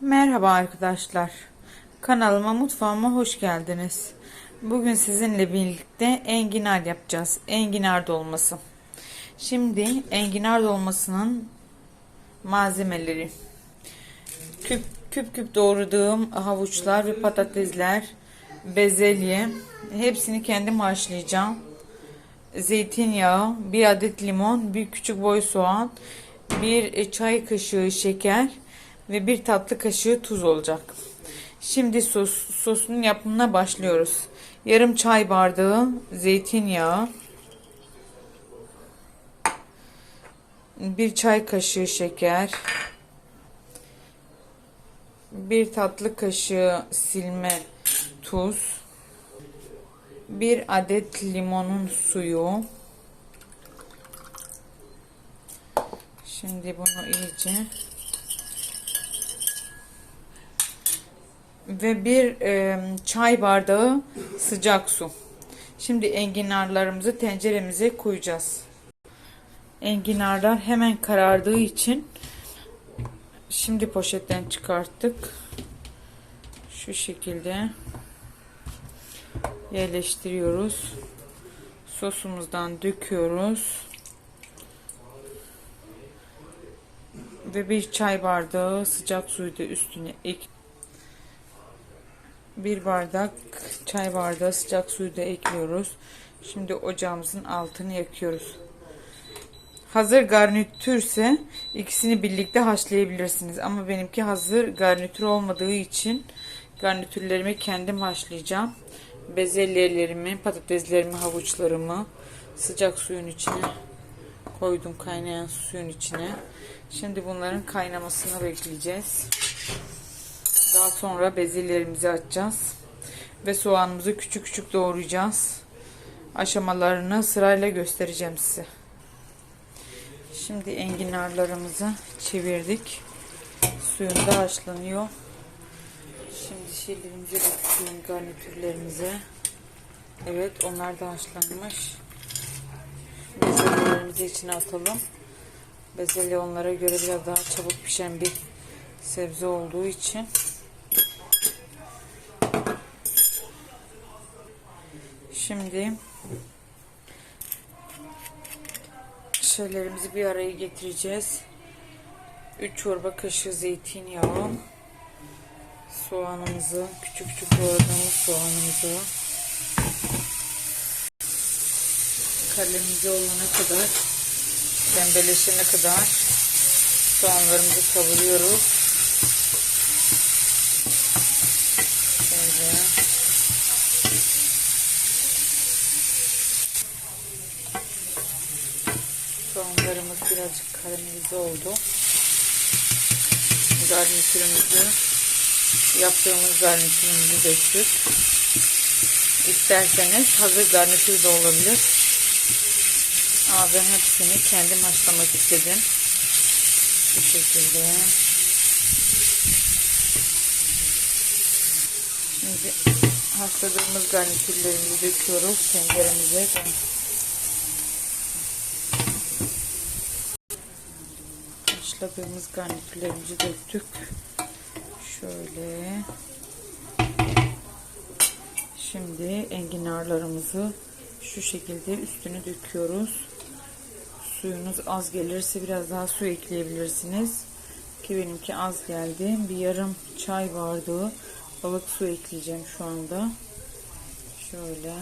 Merhaba arkadaşlar. Kanalıma mutfağıma hoş geldiniz. Bugün sizinle birlikte enginar yapacağız. Enginar dolması. Şimdi enginar dolmasının malzemeleri. Küp küp küp doğradığım havuçlar ve patatesler, bezelye. Hepsini kendim haşlayacağım. Zeytinyağı, bir adet limon, bir küçük boy soğan, bir çay kaşığı şeker ve bir tatlı kaşığı tuz olacak. Şimdi sos, sosunun yapımına başlıyoruz. Yarım çay bardağı zeytinyağı, bir çay kaşığı şeker, bir tatlı kaşığı silme tuz, bir adet limonun suyu. Şimdi bunu iyice ve bir e, çay bardağı sıcak su. Şimdi enginarlarımızı tenceremize koyacağız. Enginarlar hemen karardığı için şimdi poşetten çıkarttık. Şu şekilde yerleştiriyoruz. Sosumuzdan döküyoruz. Ve bir çay bardağı sıcak suyu da üstüne ek bir bardak çay bardağı sıcak suyu da ekliyoruz. Şimdi ocağımızın altını yakıyoruz. Hazır garnitürse ikisini birlikte haşlayabilirsiniz. Ama benimki hazır garnitür olmadığı için garnitürlerimi kendim haşlayacağım. Bezelyelerimi, patateslerimi, havuçlarımı sıcak suyun içine koydum kaynayan suyun içine. Şimdi bunların kaynamasını bekleyeceğiz. Daha sonra bezelyelerimizi açacağız. Ve soğanımızı küçük küçük doğrayacağız. Aşamalarını sırayla göstereceğim size. Şimdi enginarlarımızı çevirdik. Suyunda haşlanıyor. Şimdi şeylerimizi döküyorum garnitürlerimize. Evet onlar da haşlanmış. Bezelyelerimizi içine atalım. Bezelye onlara göre biraz daha çabuk pişen bir sebze olduğu için Şimdi şeylerimizi bir araya getireceğiz. 3 çorba kaşığı zeytinyağı, soğanımızı, küçük küçük doğradığımız soğanımızı, kalemimize olana kadar, pembeleşene kadar soğanlarımızı kavuruyoruz. Şöyle. Soğanlarımız birazcık karamelize oldu. Garnitürümüzü yaptığımız garnitürümüzü döktük. İsterseniz hazır garnitür de olabilir. Ama ben hepsini kendim haşlamak istedim. Bu şekilde. Şimdi haşladığımız garnitürlerimizi döküyoruz tenceremize. Haşladığımız garnitürlerimizi döktük. Şöyle. Şimdi enginarlarımızı şu şekilde üstüne döküyoruz. Suyunuz az gelirse biraz daha su ekleyebilirsiniz. Ki benimki az geldi. Bir yarım çay bardağı balık su ekleyeceğim şu anda. Şöyle.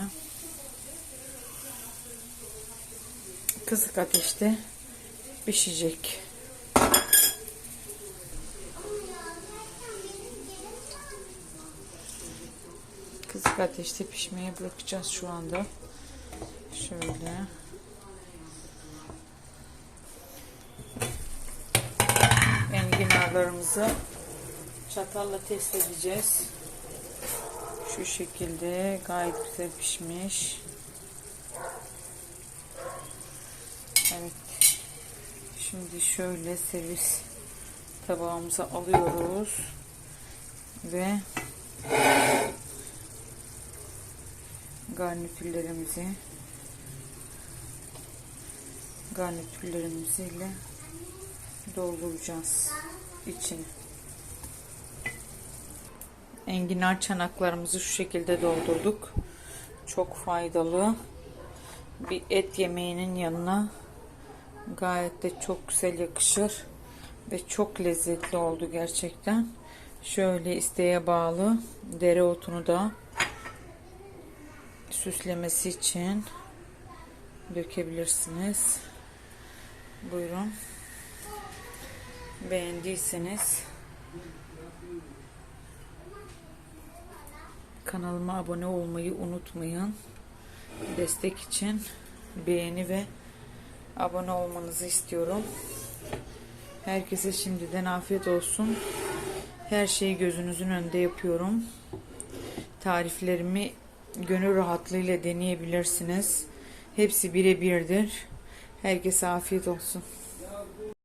Kısık ateşte pişecek. Kısık ateşte pişmeye bırakacağız şu anda. Şöyle. Enginarlarımızı çatalla test edeceğiz. Şu şekilde gayet güzel pişmiş. Evet. Şimdi şöyle servis tabağımıza alıyoruz. Ve garnitürlerimizi garnitürlerimizi dolduracağız içine. Enginar çanaklarımızı şu şekilde doldurduk. Çok faydalı. Bir et yemeğinin yanına gayet de çok güzel yakışır. Ve çok lezzetli oldu gerçekten. Şöyle isteğe bağlı dereotunu da süslemesi için dökebilirsiniz. Buyurun. Beğendiyseniz kanalıma abone olmayı unutmayın. Destek için beğeni ve abone olmanızı istiyorum. Herkese şimdiden afiyet olsun. Her şeyi gözünüzün önünde yapıyorum. Tariflerimi gönül rahatlığıyla deneyebilirsiniz. Hepsi birebirdir. Herkese afiyet olsun.